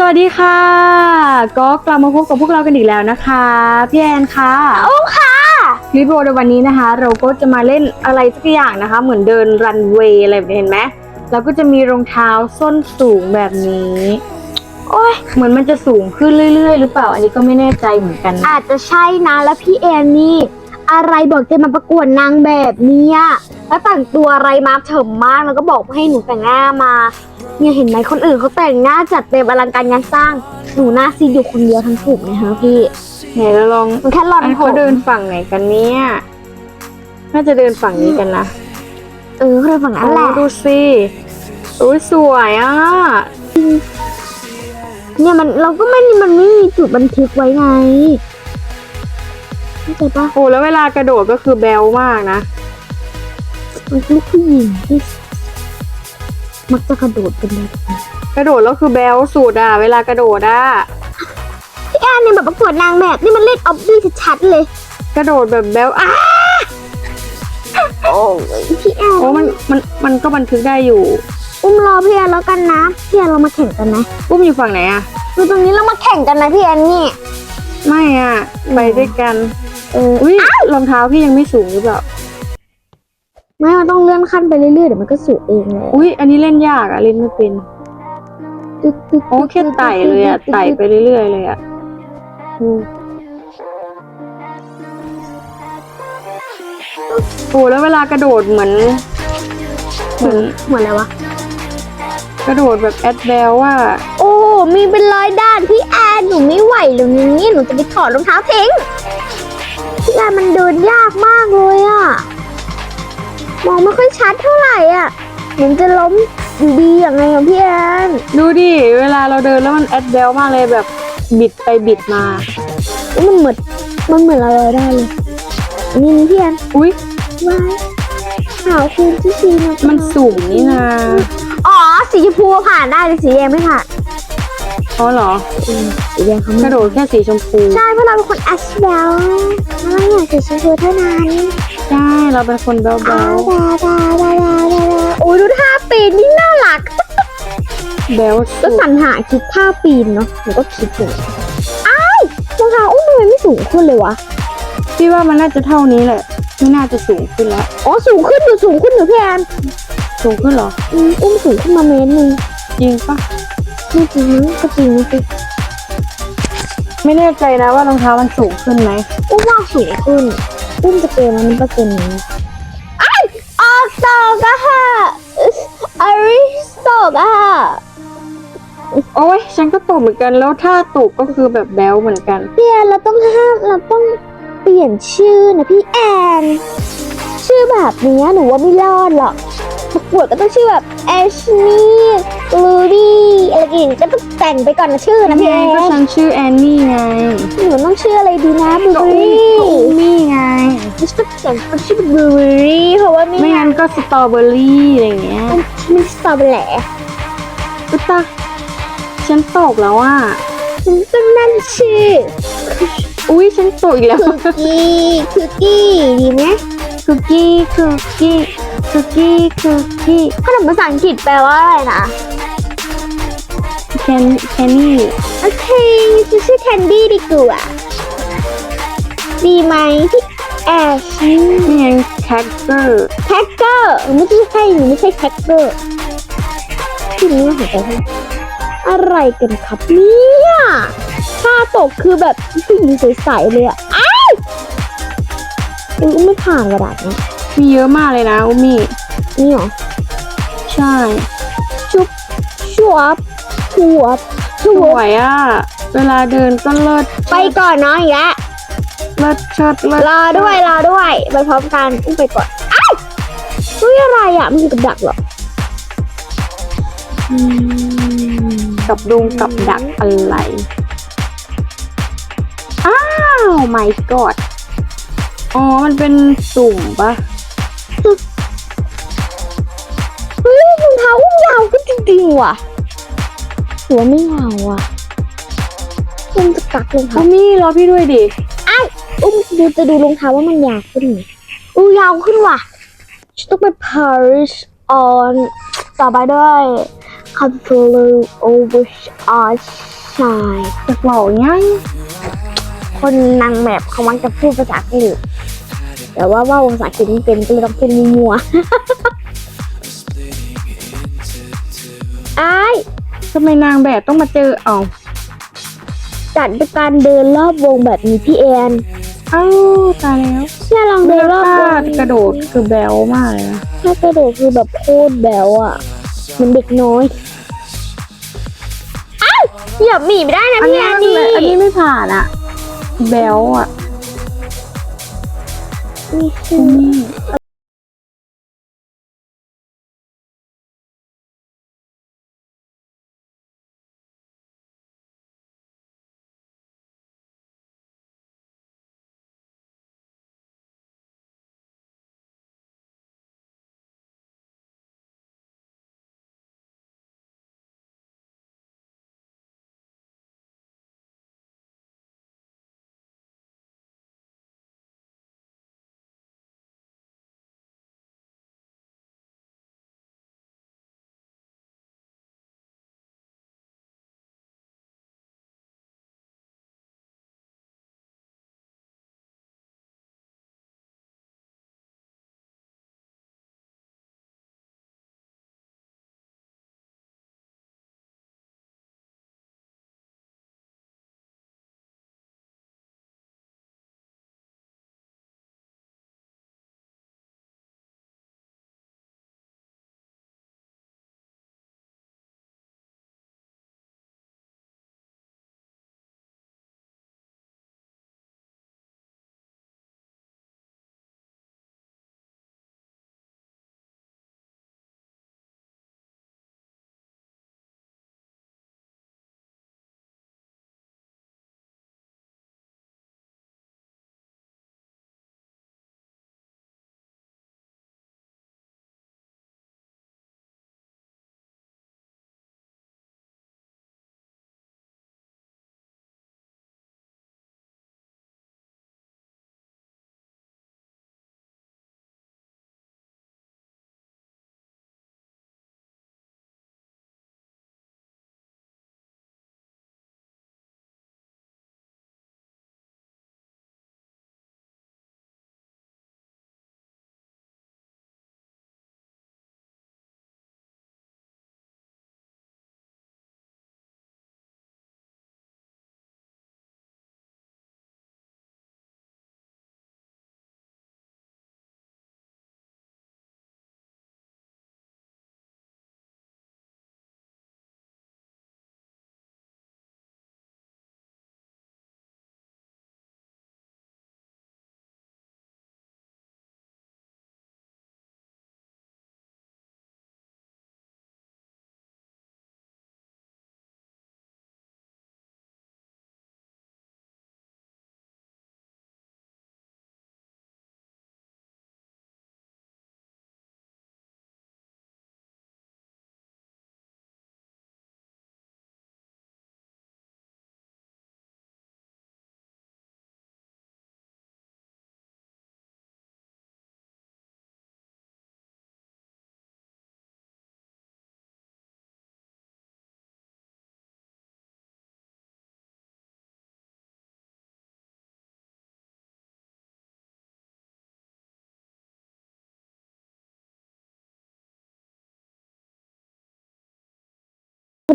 สวัสดีค่ะ ก็กลับมาพบกับพวกเรากันอีกแล้วนะคะพี่แอนค่ะโอ้ค่ะคลิปวิดีโอในวันนี้นะคะ เราก็จะมาเล่นอะไรสักอย่างนะคะ เหมือนเดินรันเวย์อะไรแบบนี้เห็นไหมแล้วก็จะมีรองเท้าส้นสูงแบบนี้โอ้ยเหมือนมันจะสูงขึ้นเรื่อย ๆ หรือเปล่า อันนี้ก็ไม่แน่ใจเหมือนกันนะอาจจะใช่นะแล้วพี่แอนนี่ อะไรบอกจะมาประกวดนางแบบเนี่ยแล้วแต่งตัวอะไรมาเถิมมากแล้วก็บอกให้หนูแต่งหน้ามา เนี่ยเห็นไหมคนอื่นเขาแต่งหน้าจัดเต็มอลังการงานสร้างหนูหน้าซีดอยู่คนเดียวทั้งกลุ่มนะคะพี่ไหนเราลองมันแค่หลอนอันผเขามเดินฝั่งไหนกันเนี่ยน่าจะเดินฝั่งนี้กันนะเออคือฝั่งนั้นแหละโอ้ดูสิอุ้ยสวยอะเนี่ยมันเราก็ไม่มันไม่มีจุดบันทึกไว้ไงเข้าใจปะโอ้แล้วเวลากระโดดก็คือแบลมากนะมันลูกผู้หญิงที่ มักจะกระโดดกันเลยกระโดดแล้วคือแบลสุดอะ เวลากระโดดอะ พี่แอนเนี่ยแบบประกวดนางแบบนี่มันเล่นออบบี้ชัดๆเลย กระโดดแบบแบลอ้าโอ้ยพี่แอนโอ้มันมันมันก็บันทึกได้อยู่ อุ้มรอพี่แอนแล้วกันนะพี่แอนเรามาแข่งกันนะอุ้มอยู่ฝั่งไหนอะดูตรงนี้เรามาแข่งกันนะพี่แอนนี่ไม่อะไปด้วยกันเอออุ้ยรองเท้าพี่ยังไม่สูงหรือเปล่า ไม่มันต้องเลื่อนขั้นไปเรื่อยๆเดี๋ยวมันก็สูงเองเลยอุ้ยอันนี้เล่นยากอะเล่นไม่เป็นตึ๊ดตึ๊ดโอ้แค่ไต่เลยอะไต่ไปเรื่อยๆเลยอะอืมโอ้แล้วเวลากระโดดเหมือน เหมือนเหมือนอะไรวะ กระโดดแบบแอดแบลว่า โอ้ มีเป็นร้อยด้านพี่แอนหนูไม่ไหวแล้วนี่หนูจะไปถอดรองเท้าทิ้งพี่แอนมันเดินยากมากเลยอะ มองไม่ค่อยชัดเท่าไหร่อะเหมือนจะล้มอยู่ดีอย่างไงอะพี่แอนดูดิ เวลาเราเดินแล้วมันแอดแบลมากเลยแบบบิดไปบิดมาอุ๊ยมันเหมือนมันเหมือนอะไรได้เลยอันนี้นี่พี่แอนอุ้ยว้ายขาวคืนที่ชีนะมันสูงนี่นาอ๋อ สีชมพูผ่านได้แต่สีแดงไม่ผ่านอ๋อเหรออืมสีแดงเขากไม่ระโดดแค่สีชมพู ใช่เพราะเราเป็นคนแอชแบลเราอยากสีชมพูเท่านั้น ใช่เราเป็นคนแบลแบดาลดาดาดาดาดาดาโอ้ยดูท่าปีนนี่น่ารักแบลก็สุดสรรหาคิดท่าปีนเนาะหนูก็คิดอยู่อ้ายรองเท้าอุ้มทำไมไม่สูงขึ้นเลยวะพี่ว่ามันน่าจะเท่านี้แหละไม่น่าจะสูงขึ้นแล้วอ๋อสูงขึ้นอยู่สูงขึ้นอยู่พี่แอนสูงขึ้นเหรออืมอุ้มสูงขึ้นมาเมตรหนึงจริงปะไม่จริงมั้งก็จริงนะสิไม่แน่ใจนะว่ารองเท้ามันสูงขึ้นไหมอุ้มว่าสูงขึ้น อุ้มจะเกินมันเปอร์เซ็นต์นี้ไอ้ายออกสอกอะค่ะอาริสตอกอะค่ะโอ้ยฉันก็ตกเหมือนกันแล้วถ้าตกก็คือแบบแบลเหมือนกันพี่แอนเราต้องห้ามเราต้องเปลี่ยนชื่อนะพี่แอน ชื่อแบบนี้หนูว่าไม่รอดหรอกประกวดก็ต้องชื่อแบบแอชนี่กลูดี้อะไรอย่างงี้ก็ต้องแต่งไปก่อนนะชื่อนะพี่แอไงก็นฉันชื่อแอนนี่ไงหนูต้องชื่ออะไรดีนะบลูก็เบออุ้มรี่ก็อุ้มมี่ไง ไม่ใช่ต้องเขียนเป็นชื่อบลูเบอรี่เพราะว่าไม่ไม่งั้นก็สตรอเบอรี่อะไรอย่างเงี้ยมันมันสตรอเบอร์แหละก็ตาฉันตกแล้วอะ ฉันต้องนั่นชื่ออุ้ยฉันตกอีกแล้ว คุกกี้คุกกี้ดีไหมคุกกี้คุกกี้คุกกี้คุกกี้ขนมภาษาอังกฤษแปลว่าอะไรนะ แคนแคนนี่โอเคจะชื่อแคนดี้ดีกว่าดีไหมพี่ แอชนี่ไงแคคเกอร์แท็กเกอร์ไม่ใช่ใช่หนูไม่ใช่แท็กเกอร์ที่นี้หัวใจให้อะไรกันครับเนี่ยถ้าตกคือแบบผู้หญิงใสๆเลยอะอ้าวอุ๊ยไม่ผ่านกระดาษนะมีเยอะมากเลยนะอุมี่นี่หรอ ใช่ ชุบชวบชวบชสวบวยอะ เวลาเดินก็เลิศไปก่อนเนาะอีกแล้ว เลิศเชิดเลิศรอด้วยรอด้วยไปพร้อมกันอุ้มไปก่อนอ้าวเฮ้ยอะไรอะมันอยู่กับดักเหรออืมกับดุงกับดักอะไร อ้าว my god อ๋อ มันเป็นสุ่มปะเฮ้ยรองเท้าอุ้มยาวก็จริงๆว่ะหัวาไม่ยาวอะอุ้มจะกักรองอุเท้ามี่รอพี่ด้วยดิ อ้าว อุ้มดูจะดูรองเท้าว่ามันยาวขึ้นไหมอู้ยาวขึ้นว่ะฉันต้องไป polish on ต่อไปด้วย control over our shine จะบอกง่ายคนนางแบบเขามักจะพูดภาษาอังกฤษแต่ว่าว่าภาษาอังกฤษไม่เป็นก็เลยต้องเป็นมัวๆอ้ายทำไมนางแบบต้องมาเจอเอาจัดด้วยการเดินรอบวงแบบนี้พี่แอนเอ้าตายแล้วเนี่ยลองเดินรอบวถ้างกระโดดคือแบลมากเลยนะถ้ากระโดดคือแบบโคตรแบวอะเหมันเด็กน้อยอ้าวเหยียบหมีไม่ได้นะอันพี่นี้แอนอันนี่นี้อันนี้ไม่ผ่านอะแบลอะ นี่คือ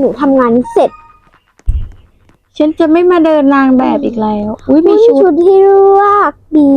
หนูทำงานเสร็จฉันจะไม่มาเดินนางแบบอีกแล้ว อุ้ยมีมีชุชุดดที่เลือกดี